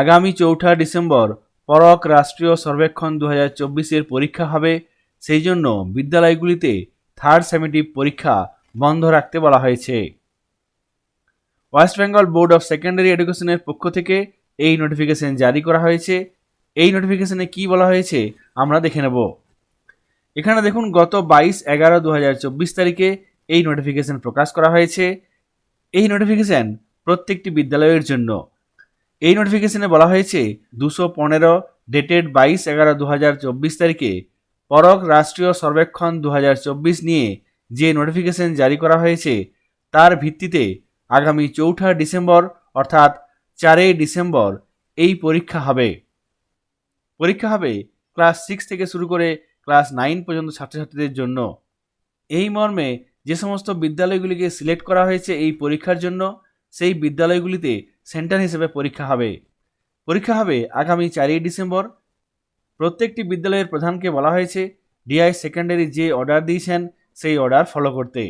আগামী চৌঠা ডিসেম্বর পরক রাষ্ট্রীয় সর্বেক্ষণ দু হাজার চব্বিশের পরীক্ষা হবে। সেই জন্য বিদ্যালয়গুলিতে থার্ড সেমেটিভ পরীক্ষা বন্ধ রাখতে বলা হয়েছে। West Bengal board of secondary এডুকেশনের পক্ষ থেকে এই নোটিফিকেশন জারি করা হয়েছে। এই নোটিফিকেশনে কি বলা হয়েছে আমরা দেখে নেব। এখানে দেখুন, গত বাইশ এগারো দু তারিখে এই নোটিফিকেশন প্রকাশ করা হয়েছে। এই নোটিফিকেশন প্রত্যেকটি বিদ্যালয়ের জন্য এই নোটিফিকেশনে বলা হয়েছে, দুশো পনেরো ডেটেড বাইশ এগারো দু চব্বিশ তারিখে পরক রাষ্ট্রীয় সর্বেক্ষণ দু হাজার চব্বিশ নিয়ে যে নোটিফিকেশন জারি করা হয়েছে, তার ভিত্তিতে আগামী চৌঠা ডিসেম্বর অর্থাৎ চারই ডিসেম্বর এই পরীক্ষা হবে। পরীক্ষা হবে ক্লাস সিক্স থেকে শুরু করে ক্লাস নাইন পর্যন্ত ছাত্রছাত্রীদের জন্য। এই মর্মে যে সমস্ত বিদ্যালয়গুলিকে সিলেক্ট করা হয়েছে এই পরীক্ষার জন্য সেই বিদ্যালয়গুলিতে সেন্টার হিসেবে পরীক্ষা হবে। পরীক্ষা হবে আগামী চারই ডিসেম্বর। প্রত্যেকটি বিদ্যালয়ের প্রধানকে বলা হয়েছে, ডিআই সেকেন্ডারি যে অর্ডার দিয়েছেন, সেই অর্ডার ফলো করতে।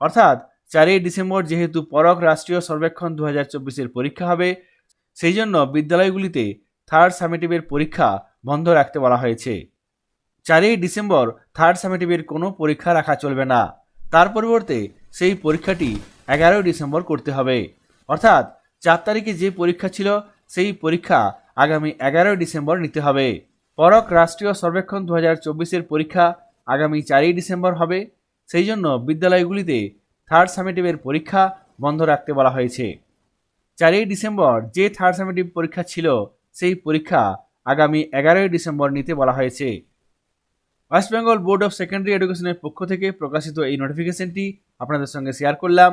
অর্থাৎ চারই ডিসেম্বর যেহেতু পরক রাষ্ট্রীয় সর্বেক্ষণ দু হাজার চব্বিশের পরীক্ষা হবে, সেই জন্য বিদ্যালয়গুলিতে থার্ড সামেটিভের পরীক্ষা বন্ধ রাখতে বলা হয়েছে। চারই ডিসেম্বর থার্ড সামেটিভের কোনো পরীক্ষা রাখা চলবে না। তার পরিবর্তে সেই পরীক্ষাটি এগারোই ডিসেম্বর করতে হবে। অর্থাৎ চার তারিখে যে পরীক্ষা ছিল, সেই পরীক্ষা আগামী এগারোই ডিসেম্বর নিতে হবে। পরক রাষ্ট্রীয় সর্বেক্ষণ দু হাজার চব্বিশের পরীক্ষা আগামী চারই ডিসেম্বর হবে। সেই জন্য বিদ্যালয়গুলিতে থার্ড সামেটিভের পরীক্ষা বন্ধ রাখতে বলা হয়েছে। চারই ডিসেম্বর যে থার্ড সামেটিভ পরীক্ষা ছিল, সেই পরীক্ষা আগামী এগারোই ডিসেম্বর নিতে বলা হয়েছে। West Bengal board of secondary এডুকেশনের পক্ষ থেকে প্রকাশিত এই নোটিফিকেশনটি আপনাদের সঙ্গে শেয়ার করলাম।